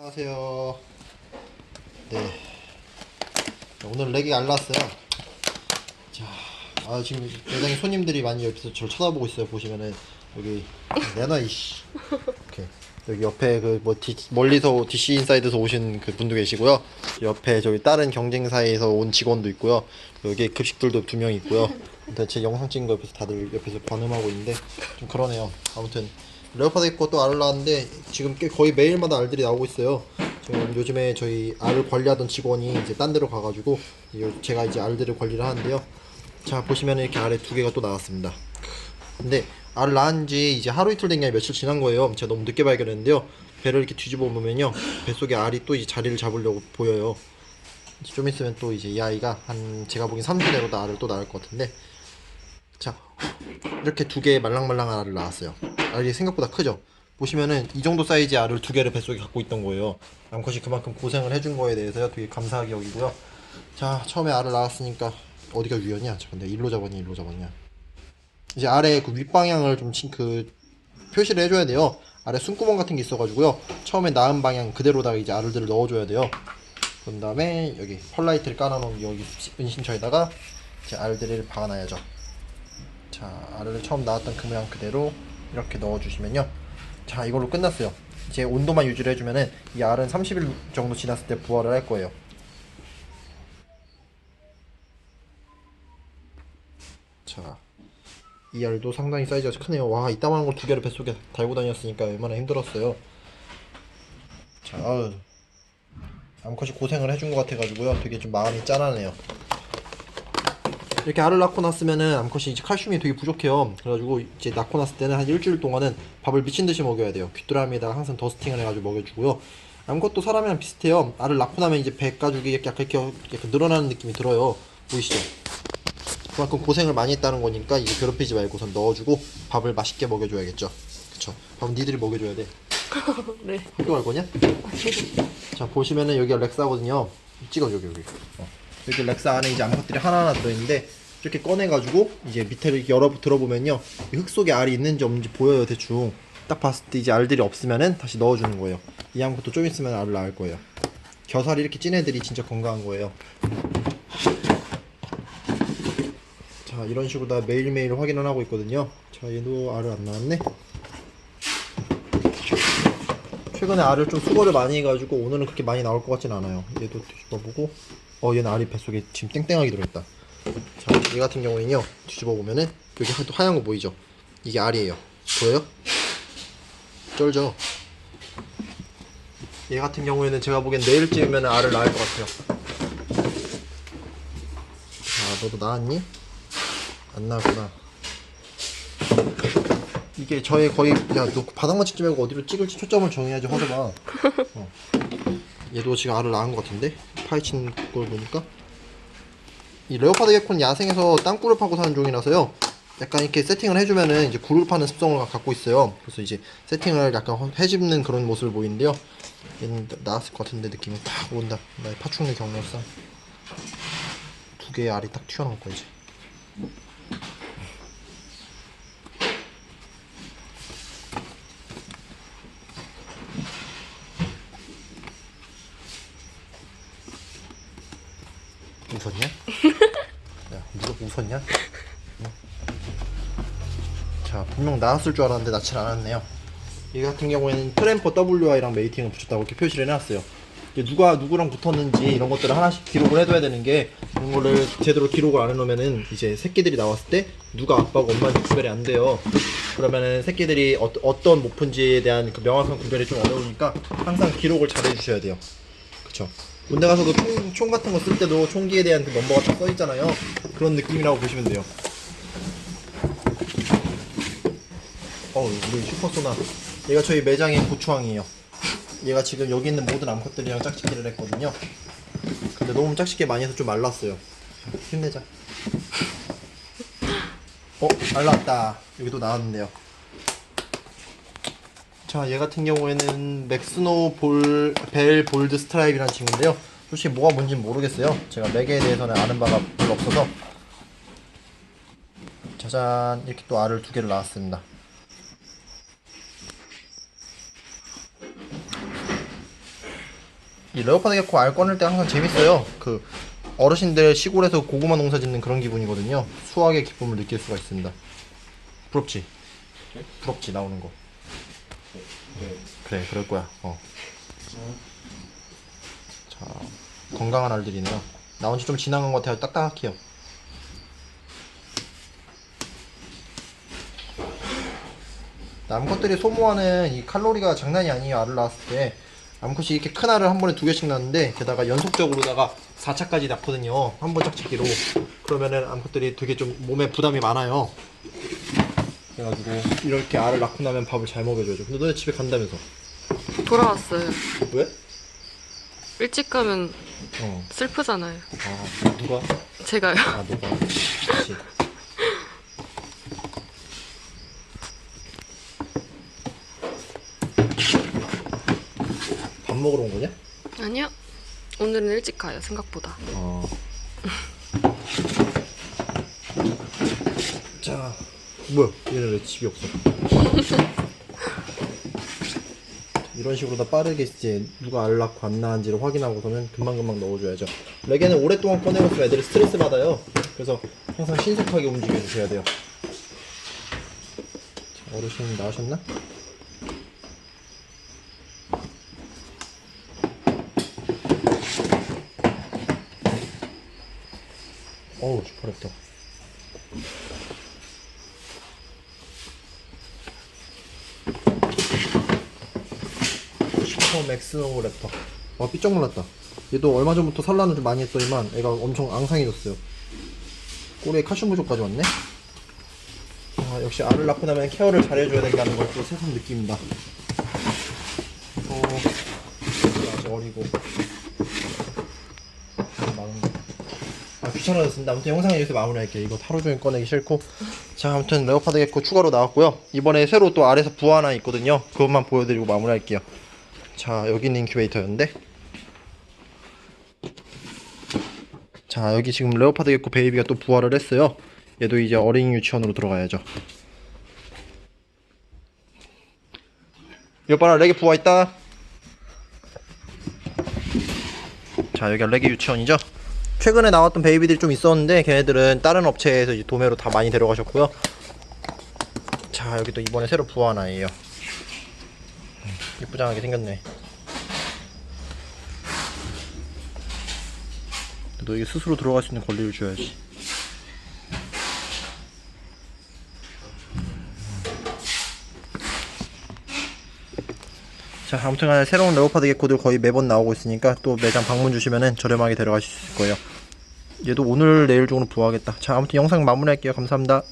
안녕하세요. 네. 자, 오늘 렉이 안 났어요. 자, 아, 지금 매장에 손님들이 많이 옆에서 저를 쳐다보고 있어요. 보시면은, 여기, 내놔, 이씨. 오케이. 여기 옆에 그, 뭐, 디, 멀리서 DC 인사이드에서 오신 그 분도 계시고요. 옆에 저기 다른 경쟁사에서 온 직원도 있고요. 여기 급식들도 두 명 있고요. 근데 제 영상 찍은 거 옆에서 다들 옆에서 반응하고 있는데, 좀 그러네요. 아무튼, 레오파드 입고 또 알을 낳았는데 지금 꽤 거의 매일마다 알들이 나오고 있어요. 지금 요즘에 저희 알을 관리하던 직원이 이제 딴 데로 가가지고 요- 제가 이제 알들을 관리를 하는데요. 자 보시면 이렇게 알에 두 개가 또 나왔습니다. 근데 알을 낳은 지 이제 하루 이틀 된 게 며칠 지난 거예요. 제가 너무 늦게 발견했는데요. 배를 이렇게 뒤집어 보면요. 뱃속에 알이 또 이제 자리를 잡으려고 보여요. 좀 있으면 또 이제 이 아이가 한 제가 보기엔 3주 내로 다 알을 또 낳을 것 같은데 자 이렇게 두 개의 말랑말랑한 알을 낳았어요. 알이 생각보다 크죠. 보시면은 이 정도 사이즈 알을 두 개를 뱃속에 갖고 있던 거예요. 암컷이 그만큼 고생을 해준 거에 대해서요 되게 감사하게 여기고요. 자 처음에 알을 낳았으니까 어디가 유연이야? 잠깐 내가 일로 잡았냐 일로 잡았냐? 이제 아래 그 윗방향을 좀그 표시를 해줘야 돼요. 아래 숨구멍 같은 게 있어가지고요. 처음에 낳은 방향 그대로다가 이제 알들을 넣어줘야 돼요. 그런 다음에 여기 펄라이트를 깔아놓은 여기 은신처에다가 이제 알들을 박아놔야죠. 자, 알을 처음 나왔던 그 모양 그대로 이렇게 넣어주시면요. 자, 이걸로 끝났어요. 이제 온도만 유지를 해주면은 이 알은 30일 정도 지났을 때 부화를 할 거예요. 자, 이 알도 상당히 사이즈가 크네요. 와, 이따만한 걸 두 개를 뱃속에 달고 다녔으니까 얼마나 힘들었어요. 자, 아유. 암컷이 고생을 해준 것 같아가지고요. 되게 좀 마음이 짠하네요. 이렇게 알을 낳고 났으면은 암컷이 이제 칼슘이 되게 부족해요. 그래가지고 이제 낳고 났을 때는 한 일주일 동안은 밥을 미친 듯이 먹여야 돼요. 귀뚜라미에다가 항상 더스팅을 해가지고 먹여주고요. 암컷도 사람이랑 비슷해요. 알을 낳고 나면 이제 배 가죽이 이렇게 약간 이렇게 약간 늘어나는 느낌이 들어요. 보이시죠? 그만큼 고생을 많이 했다는 거니까 이제 괴롭히지 말고선 넣어주고 밥을 맛있게 먹여줘야겠죠. 그쵸? 밥은 니들이 먹여줘야 돼. 네. 학교 갈 거냐? 자 보시면은 여기가 렉사거든요. 찍어 여기 여기. 어. 여기 렉사 안에 이제 암컷들이 하나하나 들어있는데 이렇게 꺼내가지고 이제 밑에를 열어 들어보면요 이흙 속에 알이 있는지 없는지 보여요 대충. 딱 봤을 때 이제 알들이 없으면은 다시 넣어주는 거예요. 이 암컷도 좀 있으면 알을 낳을 거예요. 겨살이 이렇게 찐 애들이 진짜 건강한 거예요. 자 이런 식으로 다 매일매일 확인을 하고 있거든요. 자 얘도 알을 안 낳았네. 최근에 알을 좀 수거를 많이 해가지고 오늘은 그렇게 많이 나올 것 같진 않아요. 얘도 뒤집어보고 어 얘는 알이 뱃속에 지금 땡땡하게 들어있다. 자, 얘 같은 경우에는요 뒤집어 보면은 여기 하- 하얀 거 보이죠? 이게 알이에요. 보여요? 쩔죠? 얘 같은 경우에는 제가 보기엔 내일쯤이면 알을 낳을 것 같아요. 자, 너도 낳았니? 안 낳았구나. 이게 저의 거의 야 너 바닥만 찍지 말고 어디로 찍을지 초점을 정해야지 화져봐 어. 얘도 지금 알을 낳은 것 같은데 파헤친 걸 보니까 이 레오파드 개콘 야생에서 땅굴을 파고 사는 종이라서요. 약간 이렇게 세팅을 해주면은 이제 굴을 파는 습성을 갖고 있어요. 그래서 이제 세팅을 약간 해집는 그런 모습을 보이는데요. 얘는 나- 나왔을 것 같은데 느낌이 딱 온다. 나의 파충류 경력상 두 개의 알이 딱 튀어나올 거야 이제 웃었냐? 야, 누가 웃었냐? 응? 자, 분명 나왔을 줄 알았는데 낳질 않았네요. 이 같은 경우에는 트램퍼 WI랑 메이팅을 붙였다고 이렇게 표시를 해놨어요. 누가 누구랑 붙었는지 이런 것들을 하나씩 기록을 해둬야 되는 게 이런 거를 제대로 기록을 안 해놓으면은 이제 새끼들이 나왔을 때 누가 아빠고 엄마인지 구별이 안 돼요. 그러면은 새끼들이 어, 어떤 모프인지에 대한 그 명확한 구별이 좀 어려우니까 항상 기록을 잘 해주셔야 돼요. 그쵸. 군대 가서 그 총, 총 같은 거 쓸 때도 총기에 대한 그 넘버가 딱 써있잖아요. 그런 느낌이라고 보시면 돼요. 어우, 우리 슈퍼소나. 얘가 저희 매장의 고추왕이에요. 얘가 지금 여기 있는 모든 암컷들이랑 짝짓기를 했거든요. 근데 너무 짝짓기 많이 해서 좀 말랐어요. 힘내자. 어, 말랐다. 여기도 나왔는데요. 자, 얘 같은 경우에는 맥스노 볼, 벨 볼드 스트라이브라는 친구인데요. 솔직히 뭐가 뭔지는 모르겠어요. 제가 맥에 대해서는 아는 바가 별로 없어서. 짜잔, 이렇게 또 알을 두 개를 낳았습니다. 이 레오파드 개코 알 꺼낼 때 항상 재밌어요. 그 어르신들 시골에서 고구마 농사 짓는 그런 기분이거든요. 수확의 기쁨을 느낄 수가 있습니다. 부럽지? 부럽지 나오는 거. 그래 그럴 거야. 어. 자 건강한 알들이네요. 나온 지 좀 지난 것 같아요. 딱딱해요. 암컷들이 소모하는 이 칼로리가 장난이 아니에요. 알을 낳았을 때. 암컷이 이렇게 큰 알을 한 번에 두 개씩 낳는데 게다가 연속적으로다가 4차까지 낳거든요. 한 번 짝짓기로. 그러면은 암컷들이 되게 좀 몸에 부담이 많아요. 그래가지고 이렇게 알을 낳고 나면 밥을 잘 먹여줘야죠. 근데 너네 집에 간다면서. 돌아왔어요. 왜? 일찍 가면 어. 슬프잖아요. 아, 누가? 제가요. 아, 누가? 그렇지. 밥 먹으러 온 거냐? 아니요. 오늘은 일찍 가요, 생각보다. 어. 자, 뭐야? 얘는 왜 집이 없어? 이런 식으로 다 빠르게 이제 누가 알 낳고 안 낳은지를 확인하고서는 금방금방 넣어줘야죠. 레게는 오랫동안 꺼내고 있으면 애들이 스트레스 받아요. 그래서 항상 신속하게 움직여 주셔야 돼요. 자, 어르신 나으셨나? 어우, 슈퍼랩터. 슈퍼 맥스노 랩터. 아, 삐쩍 놀랐다. 얘도 얼마 전부터 산란을 좀 많이 했더니만 애가 엄청 앙상해졌어요. 꼬리에 칼슘 부족까지 왔네? 아, 역시 알을 낳고 나면 케어를 잘해줘야 된다는 걸 또 새삼 느낍니다. 어, 아직 어리고. 거. 아 귀찮아졌습니다. 아무튼 영상은 여기서 마무리할게요. 이거 하루 종일 꺼내기 싫고. 자 아무튼 레오파드 개코 추가로 나왔고요. 이번에 새로 또 아래서 부화 하나 있거든요. 그것만 보여드리고 마무리할게요. 자 여기는 인큐베이터였는데. 자 여기 지금 레오파드 개코 베이비가 또 부화를 했어요. 얘도 이제 어린이 유치원으로 들어가야죠. 이거 봐라 레게 부화 있다. 자 여기가 레게 유치원이죠. 최근에 나왔던 베이비들이 좀 있었는데 걔네들은 다른 업체에서 도매로 다 많이 데려가셨고요. 자 여기 또 이번에 새로 부화한 아이예요. 음, 이쁘장하게 생겼네. 너 이게 스스로 들어갈 수 있는 권리를 줘야지. 자 아무튼 간에 새로운 레오파드 개코들 거의 매번 나오고 있으니까 또 매장 방문 주시면은 저렴하게 데려가실 수 있을 거예요 얘도 오늘 내일 중으로 부화하겠다 자 아무튼 영상 마무리할게요 감사합니다